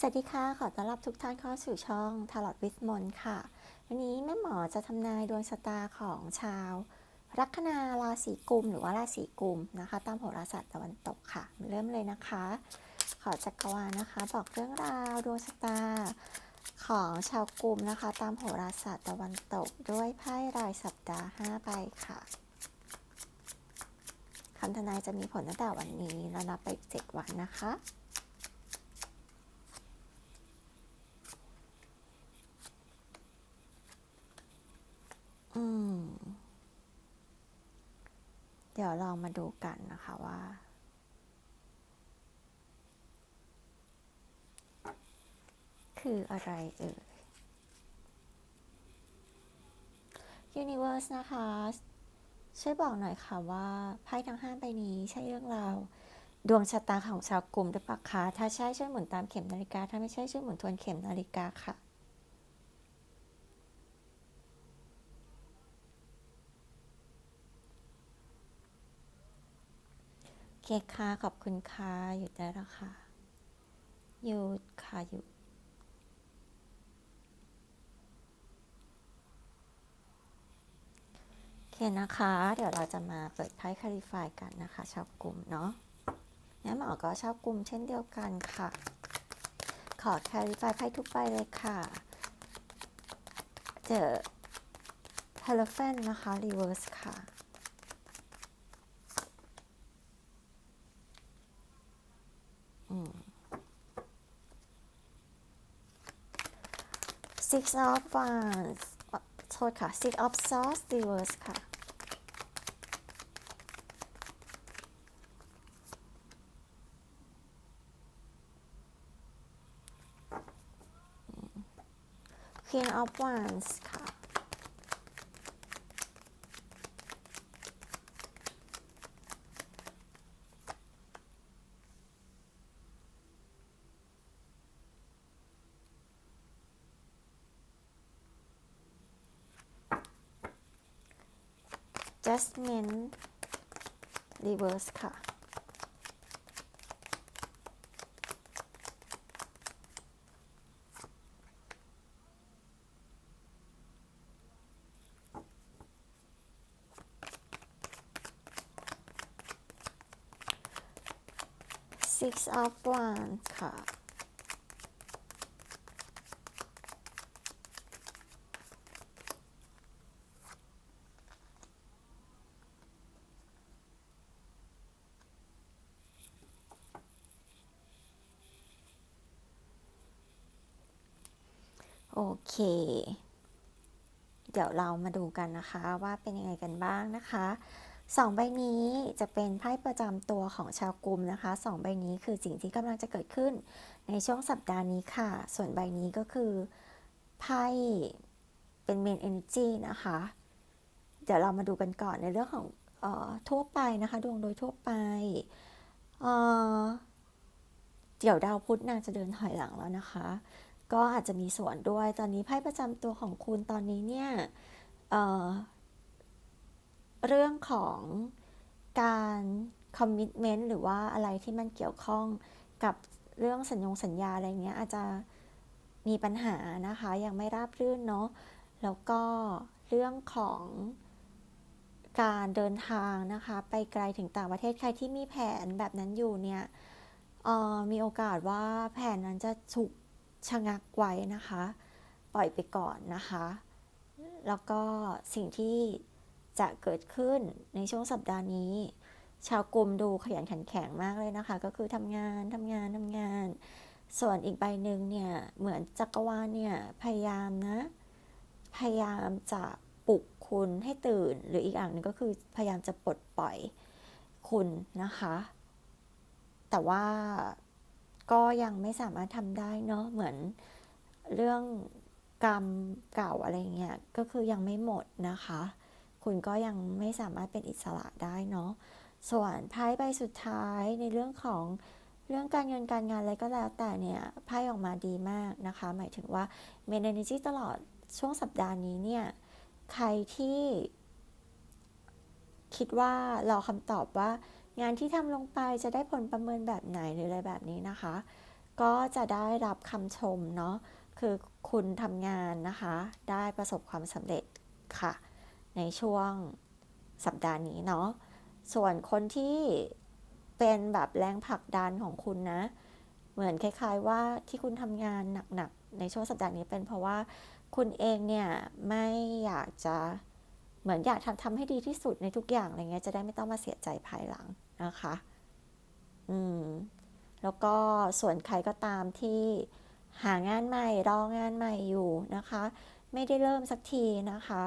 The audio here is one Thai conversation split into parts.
สวัสดีค่ะ ขอต้อนรับทุกท่านเข้าสู่ช่องทาร์ลอตวิสมนค่ะ วันนี้แม่หมอจะทำนายดวงชะตาของชาว ลัคนาราศีกุม หรือว่าราศีกุมนะคะ ตามโหราศาสตร์ตะวันตกค่ะ เริ่มเลยนะคะ ขอจักรวาลนะคะ บอกเรื่องราวดวงชะตาของชาวกุมนะคะ ตามโหราศาสตร์ตะวันตกด้วยไพ่รายสัปดาห์5ใบค่ะคำทำนายจะมีผลตั้งแต่วันนี้แล้วนับไป 7 วันนะคะ อืม เดี๋ยวลองมาดูกันนะคะว่า คืออะไรเอ่ย Universe นะคะ ช่วยบอกหน่อยค่ะว่าไพ่ทั้งห้าใบนี้ใช่เรื่องราวดวงชะตาของชาวกลุ่มหรือเปล่าคะถ้าใช่ช่วยหมุนตามเข็มนาฬิกา ถ้าไม่ใช่ช่วยหมุนทวนเข็มนาฬิกาค่ะ เคค่ะ ขอบคุณค่ะ หยุดได้แล้วค่ะ หยุดค่ะหยุดโอเคนะคะ เดี๋ยวเราจะมาเปิดไพ่คาลิฟายกันนะคะชาวกลุ่มเนาะงั้นหมอก็ชาวกลุ่มเช่นเดียวกันค่ะ ขอคาลิฟายไพ่ทุกใบเลยค่ะ เจอ h e l o p h a n t นะคะ reverse ค่ะ six of wands เอ่อโทษค่ะ six of swords reverse ค่ะ queen of wands ค่ะ ะ Jasmine reverse ค่ะ Six of Wands ค่ะ โอเค เดี๋ ยวเรามาดูกันนะคะว่าเป็นยังไงกันบ้างนะคะสองใบนี้จะเป็นไพ่ประจำตัวของชาวกลุ่มนะคะสองใบนี้คือสิ่งที่กำลังจะเกิดขึ้นในช่วงสัปดาห์นี้ค่ะ ส่วนใบนี้ก็คือไพ่เป็นเมนเอเนจีนะคะ เดี๋ยวเรามาดูกันก่อนในเรื่องของออทั่วไปนะคะ ดวงโดยทั่วไปเเดี๋ยวดาวพุธนางจะเดินถอยหลังแล้วนะคะ ก็อาจจะมีส่วนด้วย ตอนนี้ไพ่ประจำตัวของคุณตอนนี้เนี่ยเเรื่องของการคอมมิชเมนต์หรือว่าอะไรที่มันเกี่ยวข้องกับเรื่องสัญญงสัญญาอะไรเงี้ยอาจจะมีปัญหานะคะ ยังไม่ราบรื่นเนาะแล้วก็เรื่องของการเดินทางนะคะ ไปไกลถึงต่างประเทศใครที่มีแผนแบบนั้นอยู่เนี่ยออมีโอกาสว่าแผนนั้นจะถูก ชะงักไว้นะคะ ปล่อยไปก่อนนะคะ แล้วก็สิ่งที่จะเกิดขึ้นในช่วงสัปดาห์นี้ ชาวกลุ่มดูขยันขันแข็งมากเลยนะคะ ก็คือทำงานทำงานทำงาน ส่วนอีกใบหนึ่งเนี่ย เหมือนจักรวาลเนี่ย พยายามนะ พยายามจะปลุกคุณให้ตื่น หรืออีกอย่างหนึ่งก็คือพยายามจะปลดปล่อยคุณนะคะ แต่ว่า ก็ยังไม่สามารถทำได้เนาะเหมือนเรื่องกรรมเก่าอะไรเงี้ยก็คือยังไม่หมดนะคะ คุณก็ยังไม่สามารถเป็นอิสระได้เนาะส่วนไพ่ใบสุดท้ายในเรื่องของเรื่องการเงินการงานอะไรก็แล้วแต่เนี่ยไพ่ออกมาดีมากนะคะ หมายถึงว่าเมนเอเนจีตลอดช่วงสัปดาห์นี้เนี่ย ใครที่คิดว่ารอคำตอบว่า งานที่ทำลงไปจะได้ผลประเมินแบบไหนหรืออะไรแบบนี้นะคะ ก็จะได้รับคำชมเนาะคือคุณทำงานนะคะ ได้ประสบความสำเร็จค่ะ ในช่วงสัปดาห์นี้เนาะส่วนคนที่เป็นแบบแรงผลักดันของคุณนะ เหมือนคล้าย ๆ ว่าที่คุณทำงานหนักๆในช่วงสัปดาห์นี้เป็นเพราะว่าคุณเองเนี่ยไม่อยากจะเหมือนอยากทำทำให้ดีที่สุดในทุกอย่างอะไรเงี้ยจะได้ไม่ต้องมาเสียใจภายหลัง นะคะ อืม แล้วก็ส่วนใครก็ตามที่หางานใหม่รองานใหม่อยู่นะคะ ไม่ได้เริ่มสักทีนะคะ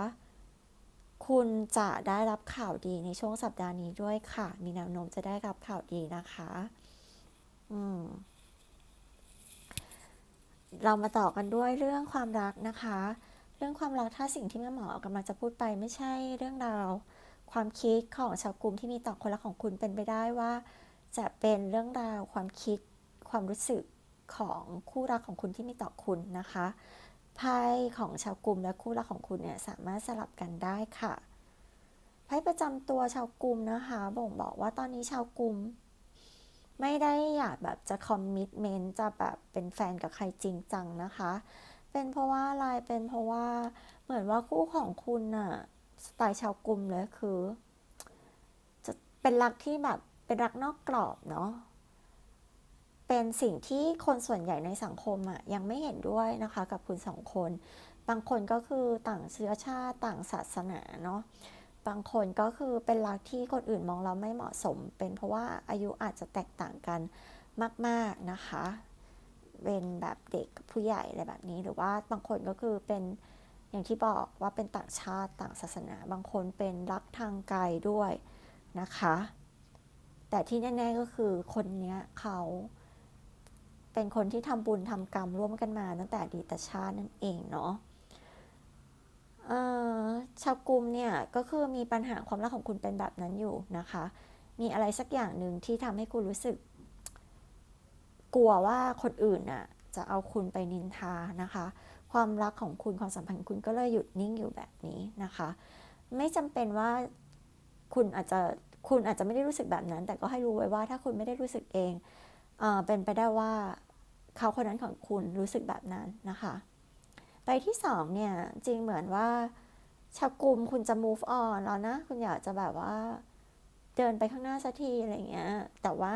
คุณจะได้รับข่าวดีในช่วงสัปดาห์นี้ด้วยค่ะ มีแนวโน้มจะได้รับข่าวดีนะคะ อืม เรามาต่อกันด้วยเรื่องความรักนะคะ เรื่องความรักถ้าสิ่งที่แม่หมอกำลังจะพูดไปไม่ใช่เรื่องราว ความคิดของชาวกลุ่มที่มีต่อคนรักของคุณเป็นไปได้ว่า จะเป็นเรื่องราวความคิดความรู้สึกของคู่รักของคุณที่มีต่อคุณนะคะไพ่ของชาวกลุ่มและคู่รักของคุณเนี่ยสามารถสลับกันได้ค่ะไพ่ประจำตัวชาวกลุ่มนะคะ บ่งบอกว่าตอนนี้ชาวกลุ่มไม่ได้อยากแบบจะคอมมิชเมนต์จะแบบเป็นแฟนกับใครจริงจังนะคะ เป็นเพราะว่าอะไรเป็นเพราะว่าเหมือนว่าคู่ของคุณน่ะ สไตล์ชาวกลุ่มเลยคือ จะเป็นรักที่แบบเป็นรักนอกกรอบเนาะเป็นสิ่งที่คนส่วนใหญ่ในสังคมอะ่ะยังไม่เห็นด้วยนะคะกับคุณสองคน บางคนก็คือต่างเชื้อชาติต่างศาสนาเนาะบางคนก็คือเป็นรักที่คนอื่นมองเราไม่เหมาะสม เป็นเพราะว่าอายุอาจจะแตกต่างกันมาก ๆนะคะ เป็นแบบเด็กกับผู้ใหญ่อะไรแบบนี้หรือว่าบางคนก็คือเป็น อย่างที่บอกว่าเป็นต่างชาติต่างศาสนาบางคนเป็นรักทางไกลด้วยนะคะ แต่ที่แน่ ๆก็คือคนนี้เขาเป็นคนที่ทำบุญทำกรรมร่วมกันมาตั้งแต่ดีตชาตินั่นเองเนาะชาวกลุ่มเนี่ยก็คือมีปัญหาความรักของคุณเป็นแบบนั้นอยู่นะคะ มีอะไรสักอย่างหนึ่งที่ทำให้คุณรู้สึก กลัวว่าคนอื่นน่ะจะเอาคุณไปนินทานะคะ ความรักของคุณความสัมพันธ์คุณก็เลยหยุดนิ่งอยู่แบบนี้นะคะ ไม่จำเป็นว่าคุณอาจจะคุณอาจจะไม่ได้รู้สึกแบบนั้น แต่ก็ให้รู้ไว้ว่าถ้าคุณไม่ได้รู้สึกเองเป็นไปได้ว่าเขาคนนั้นของคุณรู้สึกแบบนั้นนะคะ ไปที่สองเนี่ยจริงเหมือนว่าชากลุ่มคุณจะ move on แล้วนะ คุณอยากจะแบบว่าเดินไปข้างหน้าสักทีอะไรเงี้ย แต่ว่า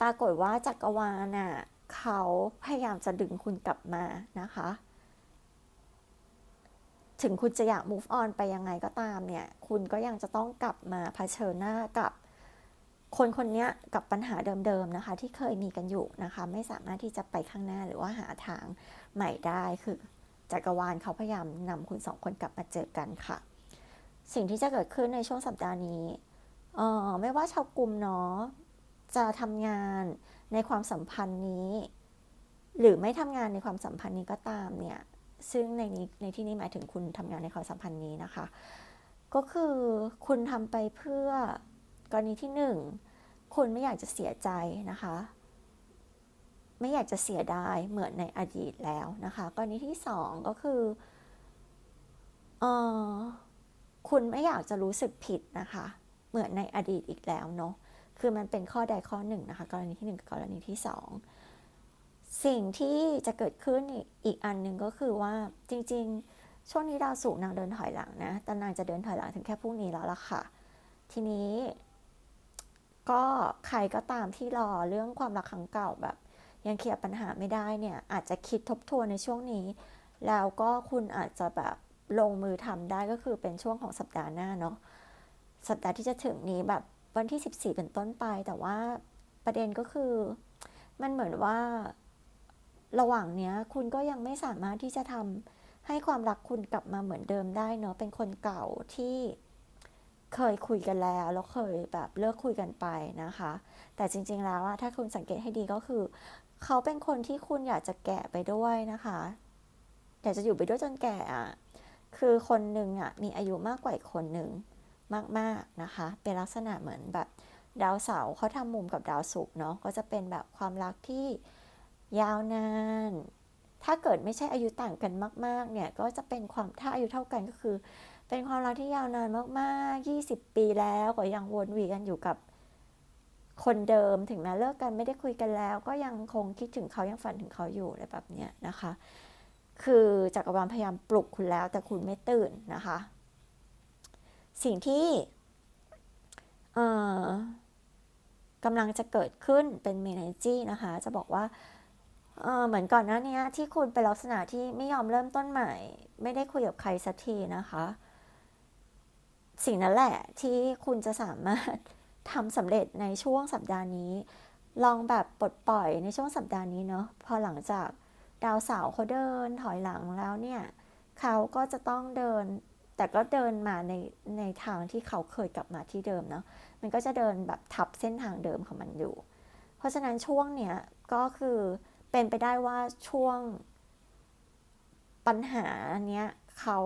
ปรากฏว่าจักรวาลน่ะ เขาพยายามจะดึงคุณกลับมานะคะ ถึงคุณจะอยาก move on ไปยังไงก็ตามเนี่ย คุณก็ยังจะต้องกลับมาเผชิญหน้ากับคนคนนี้กับปัญหาเดิมๆนะคะ ที่เคยมีกันอยู่นะคะ ไม่สามารถที่จะไปข้างหน้าหรือว่าหาทางใหม่ได้คือจักรวาลเขาพยายามนำคุณสองคนกลับมาเจอกันค่ะ สิ่งที่จะเกิดขึ้นในช่วงสัปดาห์นี้ เออไม่ว่าชาวกลุ่มเนาะ จะทำงานในความสัมพันธ์นี้ หรือไม่ทำงานในความสัมพันธ์นี้ก็ตามเนี่ยซึ่งในนี้ในที่นี้หมายถึงคุณทำงานในความสัมพันธ์นี้นะคะ ก็คือคุณทำไปเพื่อกรณีที่หนึ่งคุณไม่อยากจะเสียใจนะคะ ไม่อยากจะเสียดายเหมือนในอดีตแล้วนะคะ กรณีที่สองก็คือเออคุณไม่อยากจะรู้สึกผิดนะคะ เหมือนในอดีตอีกแล้วเนาะ คือมันเป็นข้อใดข้อหนึ่งนะคะ กรณีที่หนึ่งกับกรณีที่สองสิ่งที่จะเกิดขึ้นอีกอันหนึ่งก็คือว่าจริง ๆ ช่วงนี้ดาวสุกนางเดินถอยหลังนะแต่นางจะเดินถอยหลังถึงแค่พรุ่งนี้แล้วล่ะค่ะ ทีนี้ก็ใครก็ตามที่รอเรื่องความรักครั้งเก่าแบบ ยังเคลียร์ปัญหาไม่ได้เนี่ย อาจจะคิดทบทวนในช่วงนี้ แล้วก็คุณอาจจะแบบลงมือทำได้ก็คือเป็นช่วงของสัปดาห์หน้าเนาะสัปดาห์ที่จะถึงนี้แบบ วันที่ 14 เป็นต้นไป แต่ว่าประเด็นก็คือ มันเหมือนว่าระหว่างเนี้ย คุณก็ยังไม่สามารถที่จะทำให้ความรักคุณกลับมาเหมือนเดิมได้เนาะเป็นคนเก่าที่เคยคุยกันแล้ว แล้วเคยแบบเลิกคุยกันไปนะคะ แต่จริง ๆ แล้วว่าถ้าคุณสังเกตให้ดีก็คือ เขาเป็นคนที่คุณอยากจะแกะไปด้วยนะคะอยากจะอยู่ไปด้วยจนแก่อะคือคนหนึ่งอะมีอายุมากกว่าอีกคนหนึ่ง มากๆนะคะ เป็นลักษณะเหมือนแบบดาวเสาร์เขาทำมุมกับดาวศุกร์เนาะก็จะเป็นแบบความรักที่ยาวนาน ถ้าเกิดไม่ใช่อายุต่างกันมาก ๆ เนี่ยก็จะเป็นความถ้าอายุเท่ากันก็คือ เป็นความรักที่ยาวนานมากๆ 20 ปีแล้วก็ยังวนเวียนอยู่กับคนเดิมถึงแม้เลิกกันไม่ได้คุยกันแล้ว ก็ยังคงคิดถึงเขายังฝันถึงเขาอยู่อะไรแบบเนี้ยนะคะ คือจักรวาลพยายามปลุกคุณแล้วแต่คุณไม่ตื่นนะคะ สิ่งที่กำลังจะเกิดขึ้นเป็นเมนจีนะคะ จะบอกว่าเเหมือนก่อนหน้านี้ที่คุณเป็นลักษณะที่ไม่ยอมเริ่มต้นใหม่ ไม่ได้คุยกับใครสักทีนะคะ สิ่งนั้นแหละที่คุณจะสามารถทำสำเร็จในช่วงสัปดาห์นี้ ลองแบบปลดปล่อยในช่วงสัปดาห์นี้เนาะพอหลังจากดาวเสาร์เขาเดินถอยหลังแล้วเนี่ย เขาก็จะต้องเดิน แต่ก็เดินมาในในทางที่เขาเคยกลับมาที่เดิมเนาะมันก็จะเดินแบบทับเส้นทางเดิมของมันอยู่ เพราะฉะนั้นช่วงเนี้ยก็คือเป็นไปได้ว่าช่วงปัญหาเนี้ยเขา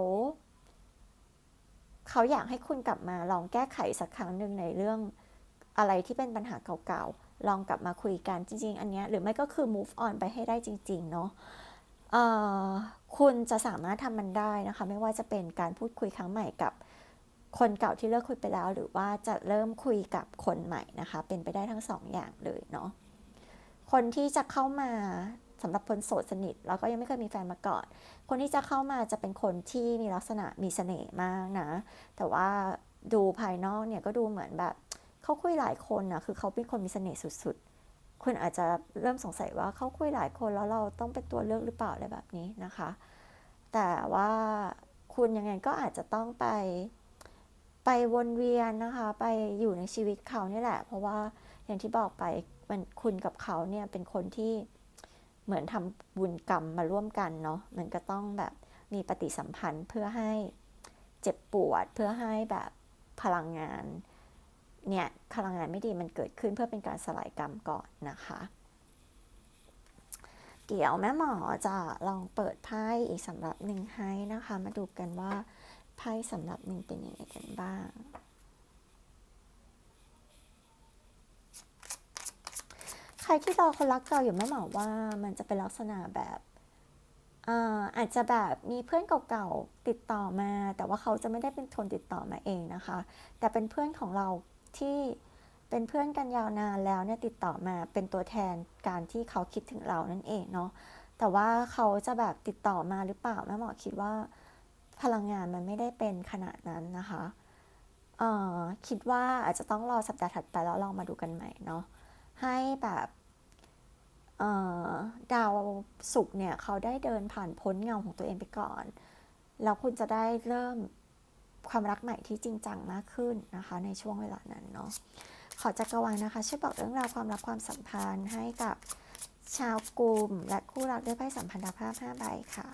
เขาอยากให้คุณกลับมาลองแก้ไขสักครั้งหนึ่งในเรื่องอะไรที่เป็นปัญหาเก่าๆ ลองกลับมาคุยกันจริง ๆ อันเนี้ยหรือไม่ก็คือ move on ไปให้ได้จริง ๆ เนาะ คุณจะสามารถทำมันได้นะคะ ไม่ว่าจะเป็นการพูดคุยครั้งใหม่กับคนเก่าที่เลิกคุยไปแล้ว หรือว่าจะเริ่มคุยกับคนใหม่นะคะ เป็นไปได้ทั้งสองอย่างเลยเนาะคนที่จะเข้ามาสำหรับคนโสดสนิทแล้วก็ยังไม่เคยมีแฟนมาก่อน คนที่จะเข้ามาจะเป็นคนที่มีลักษณะมีเสน่ห์มากนะ แต่ว่าดูภายนอกเนี่ยก็ดูเหมือนแบบเขาคุยหลายคนนะคือเขาเป็นคนมีเสน่ห์สุดๆ คุณอาจจะเริ่มสงสัยว่าเขาคุยหลายคนแล้วเราต้องเป็นตัวเลือกหรือเปล่าอะไรแบบนี้นะคะ แต่ว่าคุณยังไงก็อาจจะต้องไปไปวนเวียนนะคะ ไปอยู่ในชีวิตเขานี่แหละ เพราะว่าอย่างที่บอกไปมันคุณกับเขาเนี่ยเป็นคนที่เหมือนทำบุญกรรมมาร่วมกันเนาะมันก็ต้องแบบมีปฏิสัมพันธ์เพื่อให้เจ็บปวดเพื่อให้แบบพลังงาน เนี่ยพลังงานไม่ดีมันเกิดขึ้นเพื่อเป็นการสลายกรรมก่อนนะคะ เดี๋ยวแม่หมอจะลองเปิดไพ่อีกสำหรับหนึ่งให้นะคะ มาดูกันว่าไพ่สำหรับหนึ่งเป็นยังไงกันบ้างใครที่รอคนรักเก่าอยู่แม่หมอว่ามันจะเป็นลักษณะแบบอาจจะแบบมีเพื่อนเก่าๆติดต่อมา แต่ว่าเขาจะไม่ได้เป็นคนติดต่อมาเองนะคะ แต่เป็นเพื่อนของเรา ที่เป็นเพื่อนกันยาวนานแล้วเนี่ยติดต่อมาเป็นตัวแทนการที่เขาคิดถึงเรานั่นเองเนาะแต่ว่าเขาจะแบบติดต่อมาหรือเปล่าแม่หมอคิดว่าพลังงานมันไม่ได้เป็นขนาดนั้นนะคะเอ่อคิดว่าอาจจะต้องรอสัปดาห์ถัดไปแล้วลองมาดูกันใหม่เนาะให้แบบดาวศุกร์เนี่ยเขาได้เดินผ่านพ้นเงาของตัวเองไปก่อน แล้วคุณจะได้เริ่ม ความรักใหม่ที่จริงจังมากขึ้นนะคะ ในช่วงเวลานั้นเนาะขอจักรวาลนะคะช่วยบอกเรื่องราวความรักความสัมพันธ์ให้กับชาวกลุ่ม และคู่รักด้วยไพ่สัมพันธภาพ5ใบค่ะ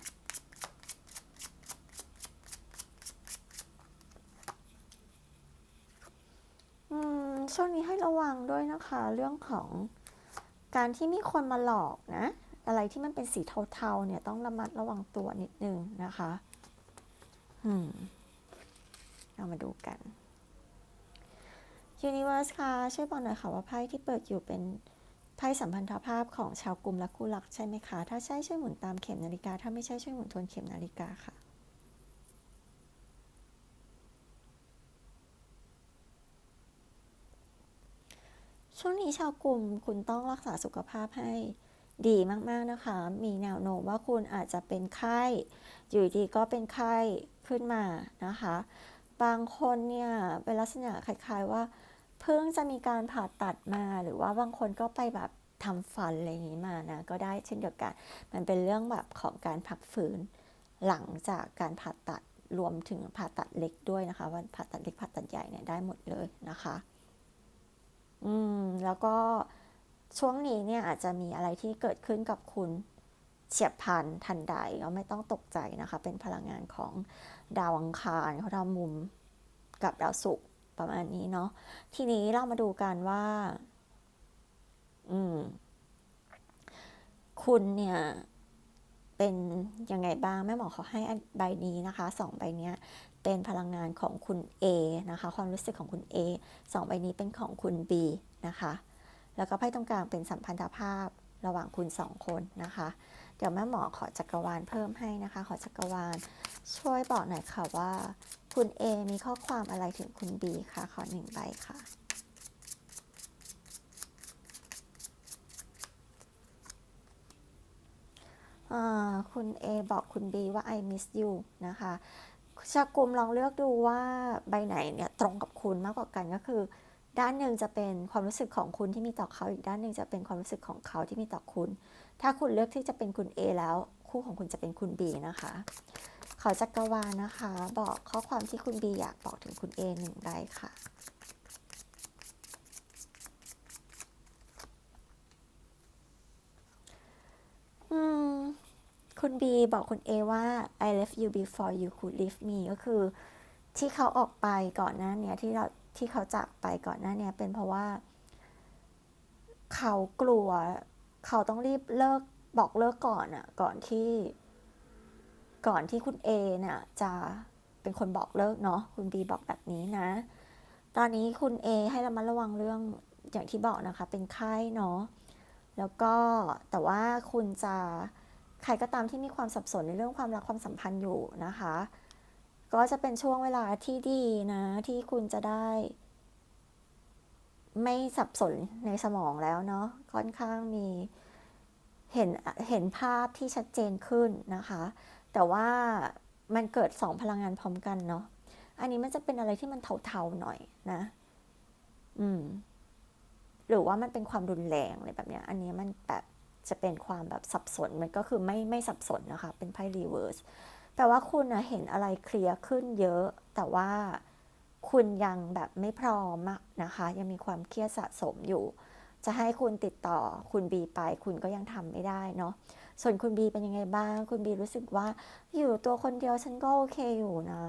ช่วงนี้ให้ระวังด้วยนะคะ เรื่องของการที่มีคนมาหลอกนะ อะไรที่มันเป็นสีเทาๆเนี่ยต้องระมัดระวังตัวนิดนึงนะคะ อืม เรามาดูกัน Universe ค่ะ ช่วยบอกหน่อยค่ะว่าไพ่ที่เปิดอยู่เป็นไพ่สัมพันธภาพของชาวกลุ่มและคู่รักใช่ไหมคะ ถ้าใช่ช่วยหมุนตามเข็มนาฬิกา ถ้าไม่ใช่ช่วยหมุนทวนเข็มนาฬิกาค่ะช่วงนี้ชาวกลุ่มคุณต้องรักษาสุขภาพให้ดีมาก ๆ นะคะ มีแนวโน้มว่าคุณอาจจะเป็นไข้ อยู่ดีก็เป็นไข้ขึ้นมานะคะ บางคนเนี่ยเป็นลักษณะคล้ายๆว่า เพิ่งจะมีการผ่าตัดมาหรือว่าบางคนก็ไปแบบทำฟันอะไรอย่างนี้มานะก็ได้เช่นเดียวกัน มันเป็นเรื่องแบบของการพักฟื้นหลังจากการผ่าตัดรวมถึงผ่าตัดเล็กด้วยนะคะว่าผ่าตัดเล็กผ่าตัดใหญ่เนี่ยได้หมดเลยนะคะ อืมแล้วก็ช่วงนี้เนี่ยอาจจะมีอะไรที่เกิดขึ้นกับคุณเฉียบพลันทันใดก็ไม่ต้องตกใจนะคะ เป็นพลังงานของ ดาวอังคารเขาทำมุมกับดาวศุกร์ประมาณนี้เนาะทีนี้เรามาดูกันว่า อืม คุณเนี่ย เป็นยังไงบ้างแม่หมอเขาให้ใบนี้นะคะสองใบนี้เป็นพลังงานของคุณ A นะคะ ความรู้สึกของคุณ A สองใบนี้เป็นของคุณ B นะคะ แล้วก็ไพ่ตรงกลางเป็นสัมพันธภาพระหว่างคุณสองคนนะคะ เดี๋ยวแม่หมอขอจักรวาลเพิ่มให้นะคะ ขอจักรวาล ช่วยบอกหน่อยค่ะว่า คุณ A มีข้อความอะไรถึงคุณ B คะขอหนึ่งใบค่ะคุณ A บอกคุณ B ว่า I miss you นะคะชากลุมลองเลือกดูว่าใบไหนเนี่ยตรงกับคุณมากกว่ากันก็คือ ด้านหนึ่งจะเป็นความรู้สึกของคุณที่มีต่อเขา อีกด้านหนึ่งจะเป็นความรู้สึกของเขาที่มีต่อคุณ ถ้าคุณเลือกที่จะเป็นคุณ A แล้ว คู่ของคุณจะเป็นคุณ B นะคะ ขอจักรวาลนะคะ บอกข้อความที่คุณ B อยากบอกถึงคุณ A หนึ่งใบค่ะคุณ B บอกคุณ A ว่า I left you before you could leave me ก็คือที่เขาออกไปก่อนหน้าเนี้ยที่เรา ที่เขาจากไปก่อนหน้านี้เป็นเพราะว่า เขากลัว เขาต้องรีบเลิกบอกเลิกก่อนอะก่อนที่ ก่อนที่คุณ A เนี่ยจะเป็นคนบอกเลิกเนาะคุณ B บอกแบบนี้นะ ตอนนี้คุณ A ให้เระมัดระวังเรื่องอย่างที่บอกนะคะ เป็นไข้เนาะแล้วก็แต่ว่าคุณจะใครก็ตามที่มีความสับสนในเรื่องความรักความสัมพันธ์อยู่นะคะ ก็จะเป็นช่วงเวลาที่ดีนะ ที่คุณจะได้ ไม่สับสนในสมองแล้วเนาะค่อนข้างมีเห็นเห็นภาพที่ชัดเจนขึ้นนะคะ แต่ว่ามันเกิดสองพลังงานพร้อมกันเนาะอันนี้มันจะเป็นอะไรที่มันเทาๆหน่อยนะ อืม หรือว่ามันเป็นความรุนแรงอะไรแบบเนี้ย อันนี้มันแบบจะเป็นความแบบสับสน มันก็คือไม่ไม่สับสนนะคะ เป็นไพ่รีเวิร์ส แปลว่าคุณนะเห็นอะไรเคลียร์ขึ้นเยอะ แต่ว่าคุณยังแบบไม่พร้อมนะคะ ยังมีความเครียดสะสมอยู่ จะให้คุณติดต่อคุณบีไป คุณก็ยังทำไม่ได้เนาะส่วนคุณบีเป็นยังไงบ้าง คุณบีรู้สึกว่า อยู่ตัวคนเดียวฉันก็โอเคอยู่นะ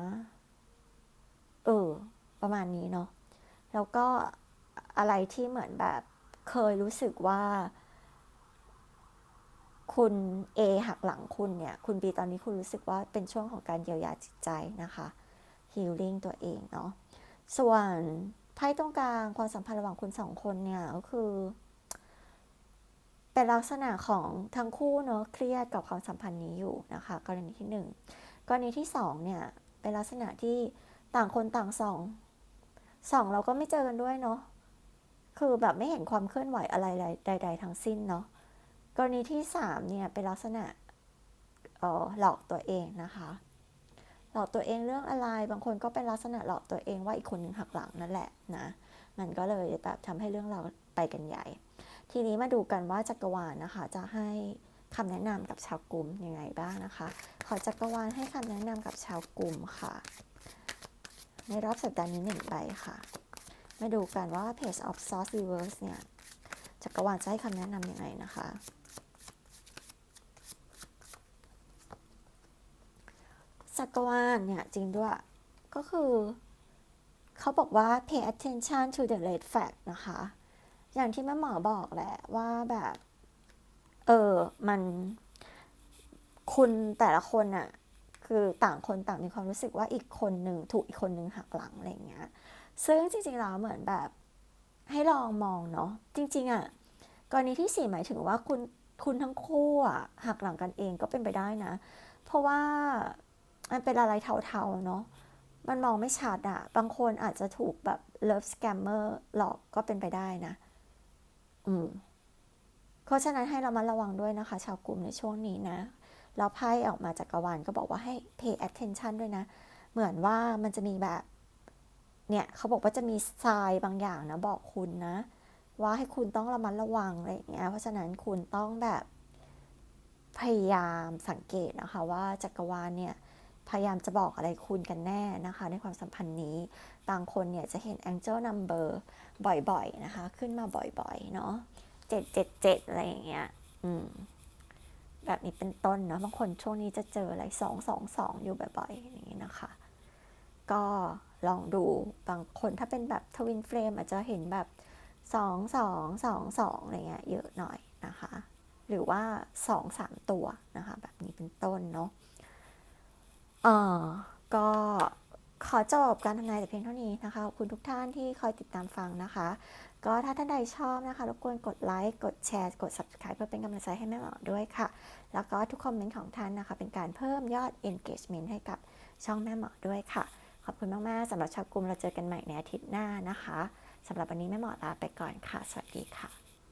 เออประมาณนี้เนาะแล้วก็อะไรที่เหมือนแบบเคยรู้สึกว่า คุณ A หักหลังคุณเนี่ย คุณ B ตอนนี้คุณรู้สึกว่าเป็นช่วงของการเยียวยาจิตใจนะคะ healing ตัวเองเนาะ ส่วนไพ่ตรงกลางความสัมพันธ์ระหว่างคุณสองคนเนี่ยก็คือ เป็นลักษณะของทั้งคู่เนาะเครียดกับความสัมพันธ์นี้อยู่นะคะ กรณีที่หนึ่งกรณีที่สองเนี่ยเป็นลักษณะที่ต่างคนต่างส่องส่องเราก็ไม่เจอกันด้วยเนาะคือแบบไม่เห็นความเคลื่อนไหวอะไรใด ๆ ทั้งสิ้นเนาะ กรณีที่สามเนี่ย เป็นลักษณะออหลอกตัวเองนะคะ หลอกตัวเองเรื่องอะไร บางคนก็เป็นลักษณะหลอกตัวเองว่าอีกคนหนึ่งหักหลังนั่นแหละนะ มันก็เลยแบบทำให้เรื่องเราไปกันใหญ่ ทีนี้มาดูกันว่าจักรวาลนะคะ จะให้คำแนะนำกับชาวกลุ่มยังไงบ้างนะคะ ขอจักรวาลให้คำแนะนำกับชาวกลุ่มค่ะ ในรอบสัปดาห์นี้หนึ่งใบค่ะ มาดูกันว่า Page of Swords Reverse เนี่ยจักรวาลจะให้คำแนะนำยังไงนะคะ จักรวาลเนี่ยจริงด้วย ก็คือเขาบอกว่า pay attention to the red flag นะคะ อย่างที่แม่หมอบอกแหละว่าแบบ เออ มันคุณแต่ละคนอะคือต่างคนต่างมีความรู้สึกว่าอีกคนหนึ่งถูกอีกคนหนึ่งหักหลังอะไรเงี้ย ซึ่งจริงๆแล้วเหมือนแบบให้ลองมองเนาะจริง ๆอะกรณีที่สี่หมายถึงว่าคุณคุณทั้งคู่อะหักหลังกันเองก็เป็นไปได้นะ เพราะว่า มันเป็นอะไรเทาๆเนาะมันมองไม่ชัดอะบางคนอาจจะถูกแบบเลิฟสแกมเมอร์หลอกก็เป็นไปได้นะ อืม เพราะฉะนั้นให้เรามาระวังด้วยนะคะ ชาวกลุ่มในช่วงนี้นะ แล้วไพ่ออกมาจากกวาลก็บอกว่าให้ pay attention ด้วยนะ เหมือนว่ามันจะมีแบบ เนี่ย เขาบอกว่าจะมีทรายบางอย่างนะ บอกคุณนะ ว่าให้คุณต้องระมัดระวังอะไรอย่างเงี้ย เพราะฉะนั้นคุณต้องแบบ พยายามสังเกตนะคะ ว่าจักรวาลเนี่ย พยายามจะบอกอะไรคุณกันแน่นะคะ ในความสัมพันธ์นี้ บางคนเนี่ยจะเห็น angel number บ่อยๆนะคะ ขึ้นมาบ่อยๆ เนาะเจ็ดเจ็ดเจ็ดอะไรอย่างเงี้ย อืม แบบนี้เป็นต้นเนาะ บางคนช่วงนี้จะเจออะไรสองสองสองอยู่บ่อยๆ อย่างนี้นะคะ ก็ลองดู บางคนถ้าเป็นแบบทวินเฟรมอาจจะเห็นแบบสองสองสองสองอะไรเงี้ยเยอะหน่อยนะคะ หรือว่าสองสามตัวนะคะ แบบนี้เป็นต้นเนาะ เออก็ขอจบการทำนายแต่เพียงเท่านี้นะคะขอบคุณทุกท่านที่คอยติดตามฟังนะคะ ก็ถ้าท่านใดชอบนะคะรบกวนกดไลค์ กดแชร์ กด subscribe เพื่อเป็นกำลังใจให้แม่หมอด้วยค่ะ แล้วก็ทุกคอมเมนต์ของท่านนะคะ เป็นการเพิ่มยอด engagement ให้กับช่องแม่หมอด้วยค่ะ ขอบคุณมาก ๆสำหรับชาวกลุ่มเราเจอกันใหม่ในอาทิตย์หน้านะคะสำหรับวันนี้แม่หมอลาไปก่อนค่ะ สวัสดีค่ะ